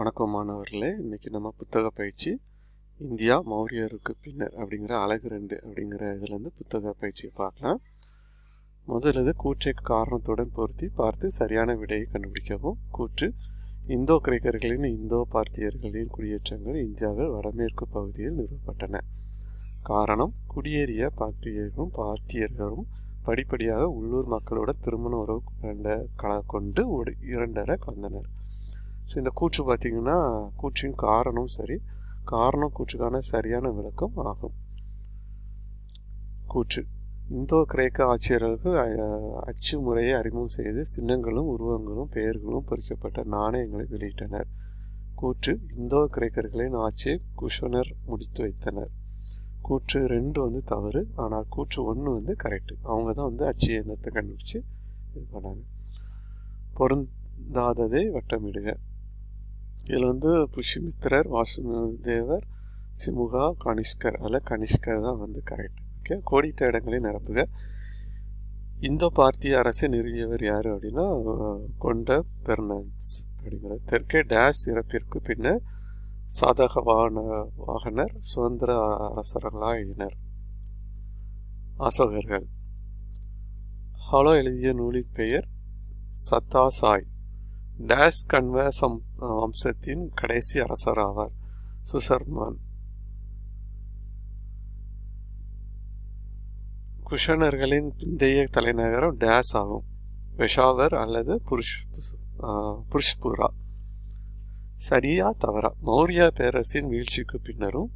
வணக்கம் மாணவர்களே. இன்றைக்கி நம்ம புத்தக பயிற்சி இந்தியா மௌரியருக்கு பின்னர் அப்படிங்கிற அழகு ரெண்டு அப்படிங்கிற இதுலேருந்து புத்தக பயிற்சியை பார்க்கலாம். முதலது கூற்றை காரணத்துடன் பொருத்தி பார்த்து சரியான விடையை கண்டுபிடிக்கவும். கூற்று இந்தோ கிரேக்கர்களின் இந்தோ பார்த்தியர்களின் குடியேற்றங்கள் இந்தியாவில் வடமேற்கு பகுதியில் நிறுவப்பட்டன. காரணம் குடியேறிய பாக்டீரியர்களும் பார்த்தியர்களும் படிப்படியாக உள்ளூர் மக்களோட திருமண உறவு கண்ட கொண்டு ஒரு இரண்டரை கலந்தனர் ஸோ இந்த கூற்று பார்த்திங்கன்னா கூற்றின் காரணம் சரி. காரணம் கூற்றுக்கான சரியான விளக்கம் ஆகும். கூற்று. இந்தோ கிரேக்க ஆட்சியர்களுக்கு அச்சு முறையை அறிமுகம் செய்து சின்னங்களும் உருவங்களும் பெயர்களும் பொறிக்கப்பட்ட நாணயங்களை வெளியிட்டனர். கூற்று. இந்தோ கிரேக்கர்களின் ஆட்சியை குஷனர் முடித்து வைத்தனர். கூற்று ரெண்டு வந்து தவறு. ஆனால் கூற்று ஒன்று வந்து கரெக்டு அவங்க தான் வந்து அச்சு இயந்திரத்தை கண்டுபிடிச்சு இது பண்ணாங்க. பொருந்தாததை வட்டமிடுக. இதில் வந்து புஷ்யமித்திரர் வாசுதேவர் சிமுகா கனிஷ்கர். அதில் கனிஷ்கர் தான் வந்து கரெக்ட் ஓகே கோடிட்ட இடங்களை நிரப்புக. இந்தோ பார்த்திய அரசை நிறுவியவர் யார் அப்படின்னா கொண்ட பெர்னன்ஸ் அப்படிங்கிறது தெற்கே டேஸ் இறப்பிற்கு பின்னர் சாதக வாகன வாகனர் சுதந்திர அரசர்களாயினர். அசோகர்கள். ஹாலோ எழுதிய நூலின் பெயர் சத்தாசாய் டேஸ் கன்வ அம் வம்சத்தின் கடைசி அரசர் ஆவார் சுசர்மான். குஷனர்களின் பிந்தைய தலைநகரம் டேஸ் ஆகும். பெஷாவர் அல்லது புருஷ் ஆஹ், புருஷ்புரா. சரியா தவறா. மௌரிய பேரரசின் வீழ்ச்சிக்கு பின்னரும்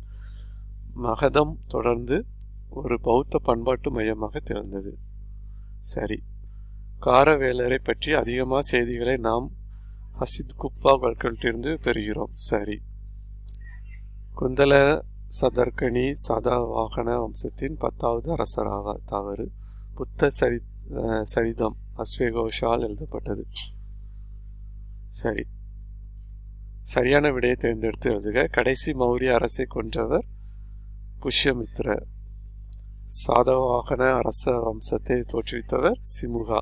மகதம் தொடர்ந்து ஒரு பௌத்த பண்பாட்டு மையமாக திறந்தது சரி. காரவேலரை பற்றி அதிகமாக செய்திகளை நாம் ஹசித் குப்பா வழக்கிலிருந்து பெறுகிறோம். சரி. குந்தல சதர்கனி சதா வாகன வம்சத்தின் பத்தாவது அரசராக. தவறு. புத்த சரி சரிதம். அஸ்வேகோஷால் எழுதப்பட்டது. சரி. சரியான விடையை தேர்ந்தெடுத்து எழுதுக. கடைசி மௌரிய அரசை கொன்றவர் புஷ்யமித்ர சாதவாகன அரச வம்சத்தை தோற்றுவித்தவர் சிமுகா.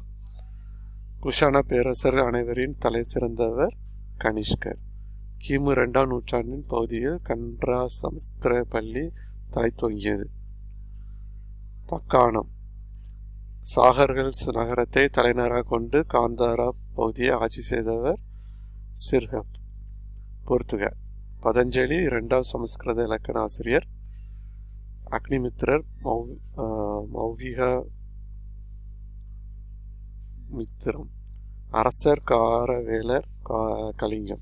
குஷான பேரரசர் அனைவரின் தலை சிறந்தவர் கனிஷ்கர். கிமு ரெண்டாம் நூற்றாண்டின் பகுதியில் கன்றா சமஸ்திர பள்ளி தலை தொங்கியது. தக்காணம். சாகர்கள் நகரத்தை தலைநகராக கொண்டு காந்தாரா பகுதியை ஆட்சி செய்தவர் சிர்ஹப் பொறுத்துக பதஞ்சலி இரண்டாம் சமஸ்கிருத இலக்கண ஆசிரியர் அக்னிமித்திரர் மௌ ஆஹ் மௌவிக மித்திரம். அரசர் காரவேலர் கா- கலிங்கம்.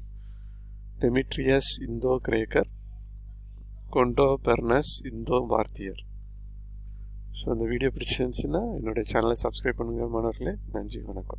டெமிட்ரியஸ் இந்தோ கிரேக்கர். கொண்டோ பெர்னஸ் இந்தோ பார்த்தியர் ஸோ இந்த வீடியோ பிடிச்சிருந்துச்சுன்னா என்னுடைய சேனலை சப்ஸ்கிரைப் பண்ணுங்கள் மாணவர்களே நன்றி வணக்கம்.